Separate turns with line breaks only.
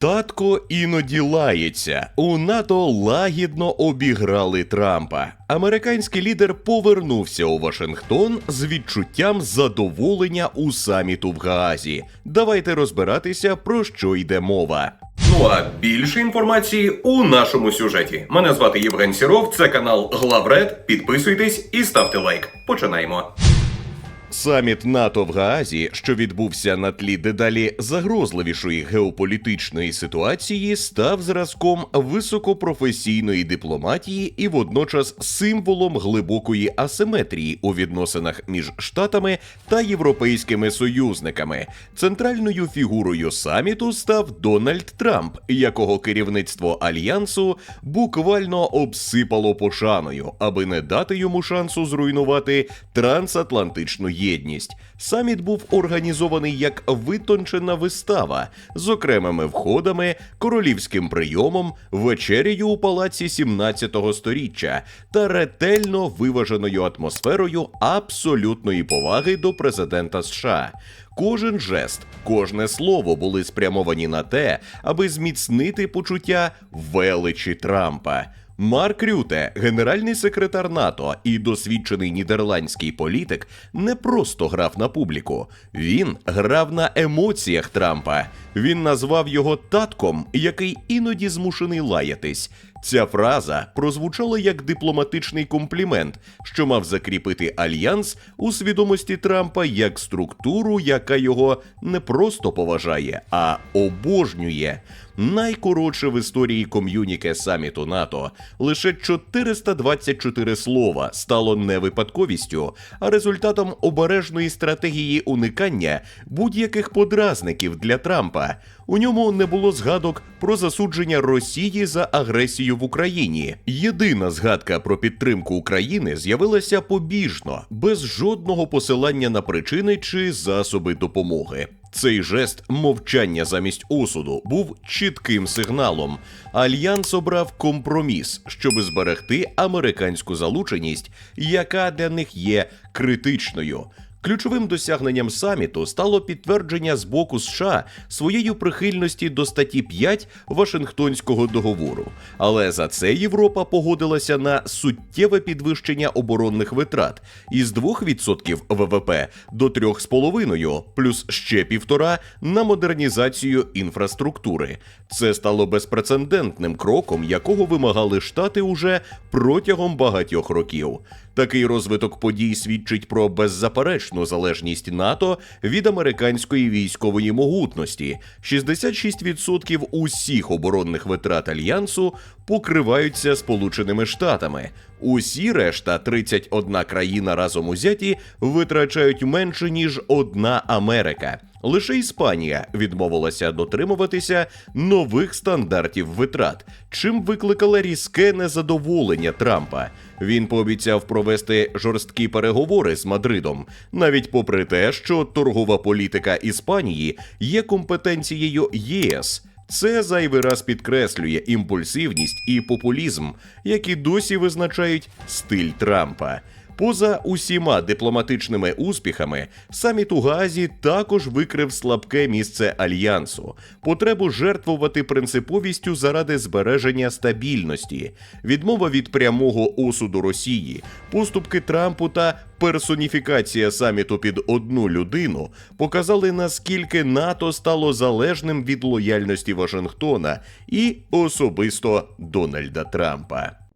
Татко іноді лається. У НАТО лагідно обіграли Трампа. Американський лідер повернувся у Вашингтон з відчуттям задоволення у саміту в Гаазі. Давайте розбиратися про що йде мова.
Ну а більше інформації у нашому сюжеті. Мене звати Євген Сіров, це канал Главред. Підписуйтесь і ставте лайк. Починаємо.
Саміт НАТО в Гаазі, що відбувся на тлі дедалі загрозливішої геополітичної ситуації, став зразком високопрофесійної дипломатії і водночас символом глибокої асиметрії у відносинах між штатами та європейськими союзниками. Центральною фігурою саміту став Дональд Трамп, якого керівництво альянсу буквально обсипало пошаною, аби не дати йому шансу зруйнувати трансатлантичну єдність. Саміт був організований як витончена вистава з окремими входами, королівським прийомом, вечерею у палаці 17-го сторіччя та ретельно виваженою атмосферою абсолютної поваги до президента США. Кожен жест, кожне слово були спрямовані на те, аби зміцнити почуття величі Трампа. Марк Рюте, генеральний секретар НАТО і досвідчений нідерландський політик, не просто грав на публіку. Він грав на емоціях Трампа. Він назвав його татком, який іноді змушений лаятись. Ця фраза прозвучала як дипломатичний комплімент, що мав закріпити альянс у свідомості Трампа як структуру, яка його не просто поважає, а обожнює. Найкоротше в історії ком'юніке саміту НАТО лише 424 слова стало не випадковістю, а результатом обережної стратегії уникання будь-яких подразників для Трампа. У ньому не було згадок про засудження Росії за агресію в Україні. Єдина згадка про підтримку України з'явилася побіжно, без жодного посилання на причини чи засоби допомоги. Цей жест мовчання замість осуду був чітким сигналом. Альянс обрав компроміс, щоби зберегти американську залученість, яка для них є критичною. Ключовим досягненням саміту стало підтвердження з боку США своєї прихильності до статті 5 Вашингтонського договору. Але за це Європа погодилася на суттєве підвищення оборонних витрат із 2% ВВП до 3,5%, плюс ще півтора на модернізацію інфраструктури. Це стало безпрецедентним кроком, якого вимагали штати уже протягом багатьох років. Такий розвиток подій свідчить про беззаперечну залежність НАТО від американської військової могутності. 66% усіх оборонних витрат альянсу покриваються Сполученими Штатами. Усі решта 31 країна разом узяті витрачають менше ніж одна Америка. Лише Іспанія відмовилася дотримуватися нових стандартів витрат, чим викликала різке незадоволення Трампа. Він пообіцяв провести жорсткі переговори з Мадридом, навіть попри те, що торгова політика Іспанії є компетенцією ЄС. Це зайвий раз підкреслює імпульсивність і популізм, які досі визначають стиль Трампа. Поза усіма дипломатичними успіхами, саміт у Гаазі також викрив слабке місце альянсу, потребу жертвувати принциповістю заради збереження стабільності, відмова від прямого осуду Росії, поступки Трампу та персоніфікація саміту під одну людину показали наскільки НАТО стало залежним від лояльності Вашингтона і особисто Дональда Трампа.